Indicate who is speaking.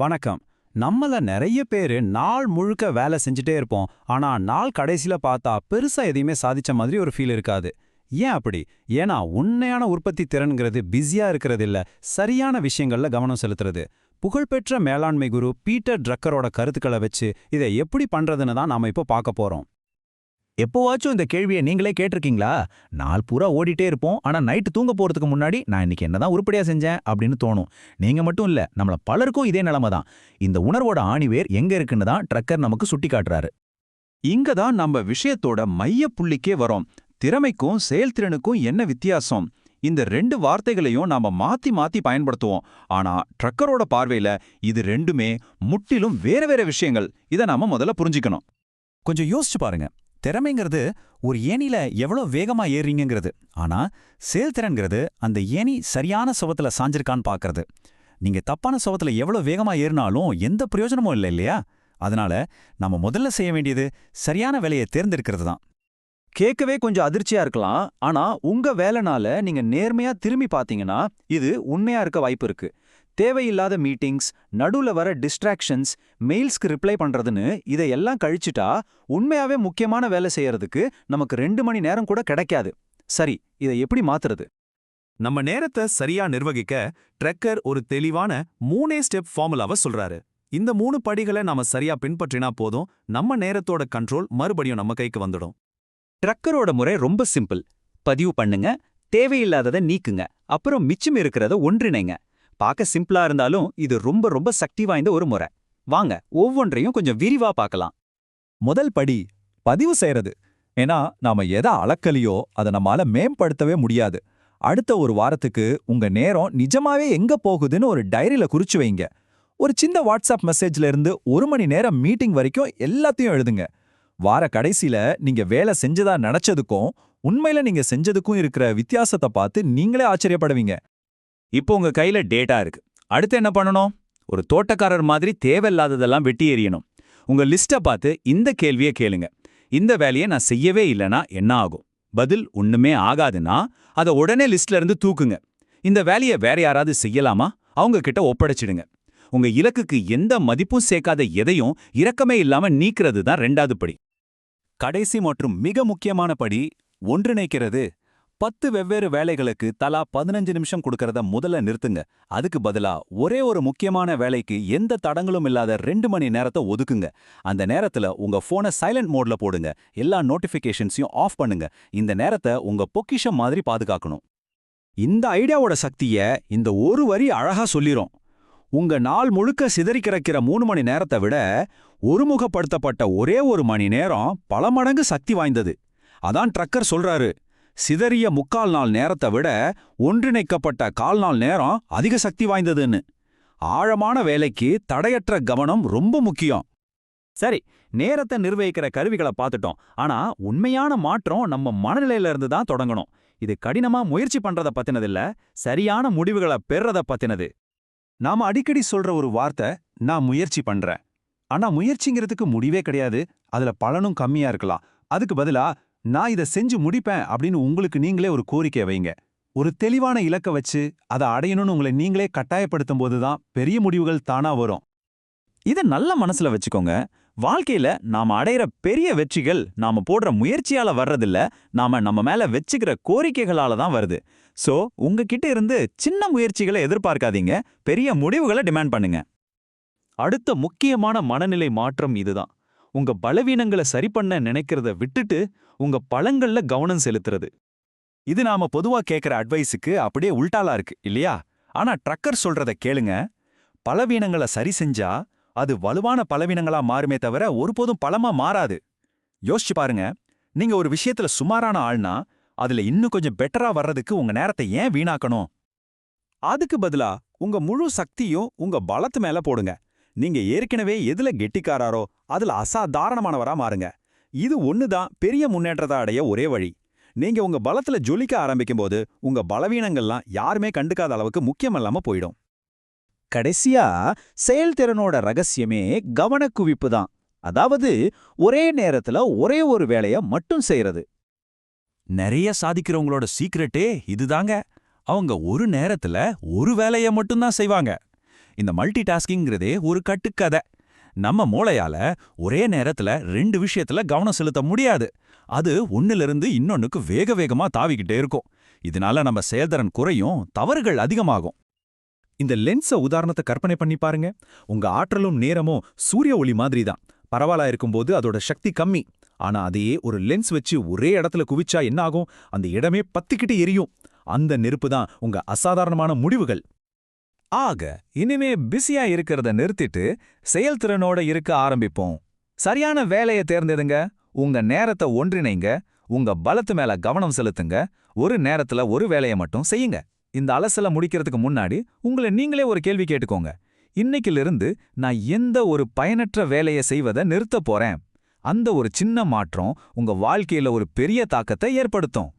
Speaker 1: வணக்கம். நம்மள நிறைய பேரு நாள் முழுக்க வேலை செஞ்சுட்டே இருப்போம். ஆனா நாள் கடைசியில பார்த்தா பெருசா எதையுமே சாதிச்ச மாதிரி ஒரு ஃபீல் இருக்காது. ஏன் அப்படி? ஏன்னா உண்மையான உற்பத்தி திறன்கிறது பிஸியா இருக்கிறது இல்ல சரியான விஷயங்கள்ல கவனம் செலுத்துறது. புகழ்பெற்ற மேலாண்மை குரு பீட்டர் ட்ரக்கரோட கருத்துக்களை வச்சு இதை எப்படி பண்றதுன்னு தான் நாம இப்போ பார்க்க போறோம்.
Speaker 2: எப்போவாச்சும் இந்த கேள்வியை நீங்களே கேட்டிருக்கீங்களா? நாள் பூரா ஓடிட்டே இருப்போம். ஆனா நைட்டு தூங்க போகிறதுக்கு முன்னாடி நான் இன்னைக்கு என்னதான் உருப்படியா செஞ்சேன் அப்படின்னு தோணும். நீங்க மட்டும் இல்ல நம்மள பலருக்கும் இதே நிலமை தான். இந்த உணர்வோட ஆணிவேர் எங்க இருக்குன்னு தான் ட்ரக்கர் நமக்கு சுட்டி காட்டுறாரு.
Speaker 1: இங்க தான் நம்ம விஷயத்தோட மைய புள்ளிக்கே வரோம். திறமைக்கும் செயல்திறனுக்கும் என்ன வித்தியாசம்? இந்த ரெண்டு வார்த்தைகளையும் நாம மாத்தி மாத்தி பயன்படுத்துவோம். ஆனா ட்ரக்கரோட பார்வையில இது ரெண்டுமே முற்றிலும் வேற வேற விஷயங்கள். இதை நாம முதல்ல புரிஞ்சுக்கணும்.
Speaker 3: கொஞ்சம் யோசிச்சு பாருங்க. திறமைங்கிறது ஒரு ஏணில எவ்வளோ வேகமா ஏறுறீங்கிறது ஆனா செயல்திறன்கிறது அந்த ஏணி சரியான சுவத்துல சாஞ்சிருக்கான்னு பார்க்கறது நீங்க தப்பான சுவத்துல எவ்வளோ வேகமா ஏறினாலும் எந்த பிரயோஜனமும் இல்லை இல்லையா? அதனால நம்ம முதல்ல செய்ய வேண்டியது சரியான வேலையை தேர்ந்தெடுக்கிறது தான்.
Speaker 1: கேட்கவே கொஞ்சம் அதிர்ச்சியா இருக்கலாம். ஆனா உங்க வேலைனால நீங்க நேர்மையா திரும்பி பாத்தீங்கன்னா இது உண்மையா இருக்க வாய்ப்பு இருக்கு. தேவையில்லாத மீட்டிங்ஸ் நடுவுல வர டிஸ்ட்ராக்ஷன்ஸ் மெயில்ஸ்க்கு ரிப்ளை பண்ணுறதுன்னு இதையெல்லாம் கழிச்சிட்டா உண்மையாவே முக்கியமான வேலை செய்யறதுக்கு நமக்கு ரெண்டு மணி நேரம் கூட கிடைக்காது. சரி இதை எப்படி மாத்துறது?
Speaker 4: நம்ம நேரத்தை சரியா நிர்வகிக்க ட்ரெக்கர் ஒரு தெளிவான மூணே ஸ்டெப் ஃபார்முலாவை சொல்றாரு. இந்த மூணு படிகளை நாம சரியா பின்பற்றினா போதும் நம்ம நேரத்தோட கண்ட்ரோல் மறுபடியும் நம்ம கைக்கு வந்துடும்.
Speaker 5: ட்ரக்கரோட முறை ரொம்ப சிம்பிள் பதிவு பண்ணுங்க தேவையில்லாததை நீக்குங்க அப்புறம் மிச்சம் இருக்கிறத ஒன்றிணைங்க. பார்க்க சிம்பிளா இருந்தாலும் இது ரொம்ப ரொம்ப சக்தி வாய்ந்த ஒரு முறை. வாங்க ஒவ்வொன்றையும் கொஞ்சம் விரிவா பார்க்கலாம்.
Speaker 2: முதல் படி பதிவு செய்யறது ஏன்னா நாம எதை அளக்கலையோ அதை நம்மால மேம்படுத்தவே முடியாது. அடுத்த ஒரு வாரத்துக்கு உங்க நேரம் நிஜமாவே எங்க போகுதுன்னு ஒரு டைரியில குறிச்சு வைங்க. ஒரு சின்ன வாட்ஸ்அப் மெசேஜ்ல இருந்து ஒரு மணி நேரம் மீட்டிங் வரைக்கும் எல்லாத்தையும் எழுதுங்க. வார கடைசியில நீங்க வேலை செஞ்சதா நினைச்சதுக்கும் உண்மையில நீங்க செஞ்சதுக்கும் இருக்கிற வித்தியாசத்தை பார்த்து நீங்களே ஆச்சரியப்படுவீங்க.
Speaker 5: இப்போ உங்க கையில டேட்டா இருக்கு. அடுத்து என்ன பண்ணணும்? ஒரு தோட்டக்காரர் மாதிரி தேவையில்லாததெல்லாம் வெட்டி எறியணும். உங்க லிஸ்ட்டை பார்த்து இந்த கேள்வியை கேளுங்க. இந்த வேலையை நான் செய்யவே இல்லைனா என்ன ஆகும்? பதில் ஒண்ணுமே ஆகாதுன்னா அதை உடனே லிஸ்ட்ல இருந்து தூக்குங்க. இந்த வேலையை வேற யாராவது செய்யலாமா? அவங்க கிட்ட ஒப்படைச்சிடுங்க. உங்க இலக்குக்கு எந்த மதிப்பும் சேர்க்காத எதையும் இரக்கமே இல்லாம நீக்கிறது தான் ரெண்டாவது படி.
Speaker 3: கடைசி மற்றும் மிக முக்கியமான படி ஒன்றிணைக்கிறது பத்து வெவ்வேறு வேலைகளுக்கு தலா பதினஞ்சு நிமிஷம் கொடுக்கறத முதல்ல நிறுத்துங்க. அதுக்கு பதிலா ஒரே ஒரு முக்கியமான வேலைக்கு எந்த தடங்களும் இல்லாத ரெண்டு மணி நேரத்தை ஒதுக்குங்க. அந்த நேரத்துல உங்க போனை சைலண்ட் மோட்ல போடுங்க. எல்லா நோட்டிபிகேஷன்ஸையும் ஆஃப் பண்ணுங்க. இந்த நேரத்தை உங்க பொக்கிஷம் மாதிரி பாதுகாக்கணும்.
Speaker 1: இந்த ஐடியாவோட சக்திய இந்த ஒரு வரி அழகா சொல்லிரும். உங்க நாள் முழுக்க சிதறி கிடக்கிற மூணு மணி நேரத்தை விட ஒருமுகப்படுத்தப்பட்ட ஒரே ஒரு மணி நேரம் பல மடங்கு சக்தி வாய்ந்தது. அதான் ட்ரக்கர் சொல்றாரு. சிதறிய முக்கால் நாள் நேரத்தை விட ஒன்றிணைக்கப்பட்ட கால் நாள் நேரம் அதிக சக்தி வாய்ந்ததுன்னு. ஆழமான வேலைக்கு தடையற்ற கவனம் ரொம்ப முக்கியம்.
Speaker 3: சரி நேரத்தை நிர்வகிக்கிற கருவிகளை பார்த்துட்டோம். ஆனா உண்மையான மாற்றம் நம்ம மனநிலையில இருந்து தான் தொடங்கணும். இது கடினமா முயற்சி பண்றத பத்தினதில்ல சரியான முடிவுகளை பெறத பத்தினது.
Speaker 1: நாம அடிக்கடி சொல்ற ஒரு வார்த்தை நான் முயற்சி பண்றேன். ஆனா முயற்சிங்கிறதுக்கு முடிவே கிடையாது. அதுல பலனும் கம்மியா இருக்கலாம். அதுக்கு பதிலா நான் இதை செஞ்சு முடிப்பேன் அப்படின்னு உங்களுக்கு நீங்களே ஒரு கோரிக்கை வைங்க. ஒரு தெளிவான இலக்க வச்சு அதை அடையணும்னு உங்களை நீங்களே கட்டாயப்படுத்தும் போதுதான் பெரிய முடிவுகள் தானா வரும்.
Speaker 3: இதை நல்ல மனசுல வச்சுக்கோங்க. வாழ்க்கையில நாம அடையிற பெரிய வெற்றிகள் நாம போடுற முயற்சியால வர்றதில்ல நாம நம்ம மேல வச்சுக்கிற கோரிக்கைகளால தான் வருது. சோ உங்ககிட்ட இருந்து சின்ன முயற்சிகளை எதிர்பார்க்காதீங்க. பெரிய முடிவுகளை டிமாண்ட் பண்ணுங்க. அடுத்த முக்கியமான மனநிலை மாற்றம் இதுதான். உங்க பலவீனங்களை சரி பண்ண நினைக்கிறத விட்டுட்டு உங்க பழங்கள்ல கவனம் செலுத்துறது. இது நாம பொதுவா கேட்கிற அட்வைஸுக்கு அப்படியே உல்டாலா இருக்கு இல்லையா? ஆனா ட்ரக்கர் சொல்றத கேளுங்க. பலவீனங்களை சரி செஞ்சா அது வலுவான பலவீனங்களா மாறுமே தவிர ஒருபோதும் பலமா மாறாது. யோசிச்சு பாருங்க. நீங்க ஒரு விஷயத்துல சுமாரான ஆள்னா அதுல இன்னும் கொஞ்சம் பெட்டரா வர்றதுக்கு உங்க நேரத்தை ஏன் வீணாக்கணும்? அதுக்கு பதிலா உங்க முழு சக்தியும் உங்க பலத்து மேல போடுங்க. நீங்க ஏற்கனவே எதுல கெட்டிக்காராரோ அதுல அசாதாரணமானவரா மாறுங்க. இது ஒண்ணுதான் பெரிய முன்னேற்றத்தை அடைய ஒரே வழி. நீங்க உங்க பலத்துல ஜொலிக்க ஆரம்பிக்கும்போது உங்க பலவீனங்கள்லாம் யாருமே கண்டுக்காத அளவுக்கு முக்கியமல்லாம போயிடும்.
Speaker 5: கடைசியா செயல்திறனோட ரகசியமே கவனக்குவிப்பு தான் அதாவது ஒரே நேரத்துல ஒரே ஒரு வேலைய மட்டும் செய்யறது
Speaker 3: நிறைய சாதிக்கிறவங்களோட சீக்ரெட்டே இதுதாங்க. அவங்க ஒரு நேரத்துல ஒரு வேலைய மட்டும்தான் செய்வாங்க.
Speaker 5: இந்த மல்டி டாஸ்கிங்கிறதே ஒரு கட்டுக்கதை. நம்ம மூளையால ஒரே நேரத்துல ரெண்டு விஷயத்துல கவனம் செலுத்த முடியாது. அது ஒன்னிலிருந்து இன்னொன்னுக்கு வேக வேகமா தாவிக்கிட்டே இருக்கும். இதனால நம்ம செயல்திறன் குறையும் தவறுகள் அதிகமாகும்.
Speaker 2: இந்த லென்ஸ உதாரணத்தை கற்பனை பண்ணி பாருங்க. உங்க ஆற்றலும் நேரமும் சூரிய ஒளி மாதிரி தான் பரவாயில்ல இருக்கும்போது அதோட சக்தி கம்மி. ஆனா அதையே ஒரு லென்ஸ் வச்சு ஒரே இடத்துல குவிச்சா என்ன ஆகும் அந்த இடமே பத்திக்கிட்டு எரியும். அந்த நெருப்பு தான் உங்க அசாதாரணமான முடிவுகள்.
Speaker 5: ஆக இனிமே பிஸியா இருக்கிறத நிறுத்திட்டு செயல்திறனோட இருக்க ஆரம்பிப்போம். சரியான வேலையை தேர்ந்தெடுங்க உங்க நேரத்தை ஒன்றிணைங்க உங்க பலத்து மேல கவனம் செலுத்துங்க ஒரு நேரத்துல ஒரு வேலையை மட்டும் செய்யுங்க. இந்த அலசல முடிக்கிறதுக்கு முன்னாடி உங்களை நீங்களே ஒரு கேள்வி கேட்டுக்கோங்க. இன்னைக்கிலிருந்து நான் எந்த ஒரு பயனற்ற வேலையை செய்வதை நிறுத்தப் போறேன். அந்த ஒரு சின்ன மாற்றம் உங்க வாழ்க்கையில ஒரு பெரிய தாக்கத்தை ஏற்படுத்தும்.